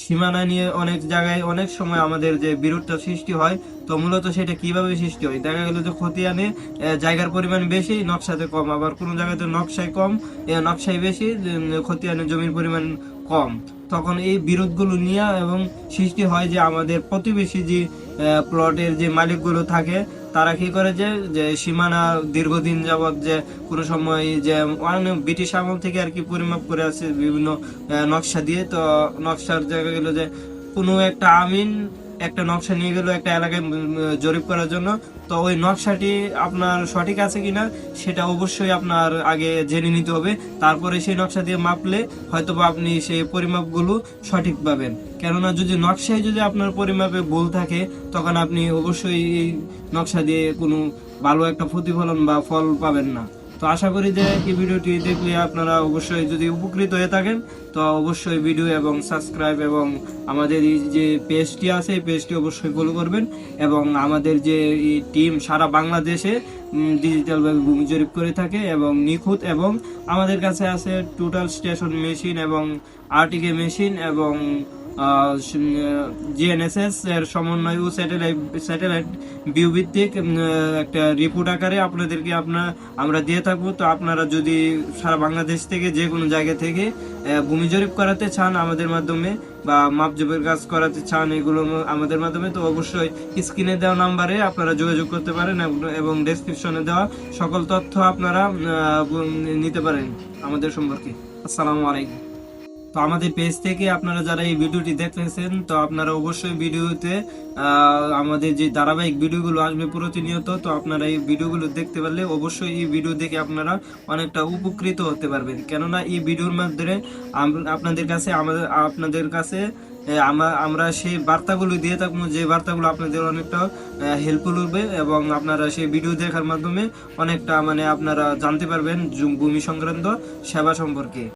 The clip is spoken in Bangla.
সীমানা নিয়ে অনেক জায়গায় অনেক সময় আমাদের যে বিরোধটা সৃষ্টি হয়, তো মূলত সেটা কীভাবে সৃষ্টি হয়? দেখা গেল যে খতিয়ানে জায়গার পরিমাণ বেশি, নকশাতে কম। আবার কোনো জায়গাতে নকশায় কম নকশায় বেশি খতিয়ানে জমির পরিমাণ কম। তখন এই বিরোধগুলো নিয়ে এবং সৃষ্টি হয় যে আমাদের প্রতিবেশী যে প্লটের যে মালিকগুলো থাকে তারা কি করে যে যে সীমানা দীর্ঘদিন যাবৎ যে কোনো সময় যে অনেক ব্রিটিশ আমল থেকে আর কি পরিমাপ করে আছে বিভিন্ন নকশা দিয়ে, তো নকশার জায়গা গেলো যে কোনো একটা আমিন একটা নকশা নিয়ে গেল একটা এলাকায় জরিপ করার জন্য। তো ওই নকশাটি আপনার সঠিক আছে কিনা, সেটা অবশ্যই আপনার আগে জেনে নিতে হবে। তারপরে সেই নকশা দিয়ে মাপলে হয়তো বা আপনি সেই পরিমাপগুলো সঠিক পাবেন। কেননা যদি নকশায় যদি আপনার পরিমাপে ভুল থাকে, তখন আপনি অবশ্যই এই নকশা দিয়ে কোনো ভালো একটা প্রতিফলন বা ফল পাবেন না। তো আশা করি যে এই ভিডিওটি দেখলে আপনারা অবশ্যই যদি উপকৃত হয়ে থাকেন, তো অবশ্যই ভিডিও এবং সাবস্ক্রাইব এবং আমাদের এই যে পেজটি আছে, এই পেজটি অবশ্যই ফলো করবেন এবং আমাদের যে টিম সারা বাংলাদেশে ডিজিটালভাবে ভূমি জরিপ করে থাকে এবং নিখুঁত এবং আমাদের কাছে আছে টোটাল স্টেশন মেশিন এবং আরটিকে মেশিন এবং জিএনএসএস এর সমন্বয় ও স্যাটেলাইট স্যাটেলাইট ভিউ ভিত্তিক একটা রিপোর্ট আকারে আপনাদেরকে আপনার আমরা দিয়ে থাকব। তো আপনারা যদি সারা বাংলাদেশ থেকে যে কোনো জায়গা থেকে ভূমি জরিপ করাতে চান আমাদের মাধ্যমে বা মাপজোপের কাজ করাতে চান, এগুলো আমাদের মাধ্যমে, তো অবশ্যই স্ক্রিনে দেওয়া নাম্বারে আপনারা যোগাযোগ করতে পারেন এবং ডেসক্রিপশনে দেওয়া সকল তথ্য আপনারা নিতে পারেন আমাদের সম্পর্কে। আসসালামু আলাইকুম। তো আমাদের পেজ থেকে আপনারা যারা এই ভিডিওটি দেখতেছেন, তো আপনারা অবশ্যই ভিডিওতে আমাদের যে ধারাবাহিক ভিডিওগুলো আসবে প্রতিনিয়ত, তো আপনারা এই ভিডিওগুলো দেখতে পারলে অবশ্যই এই ভিডিও দেখে আপনারা অনেকটা উপকৃত হতে পারবেন। কেননা এই ভিডিওর মাধ্যমে আপনাদের কাছে আমাদের, আপনাদের কাছে আমরা সেই বার্তাগুলো দিয়ে থাকব, যে বার্তাগুলো আপনাদের অনেকটা হেল্পফুল হবে এবং আপনারা সেই ভিডিও দেখার মাধ্যমে অনেকটা মানে আপনারা জানতে পারবেন ভূমি সংক্রান্ত সেবা সম্পর্কে।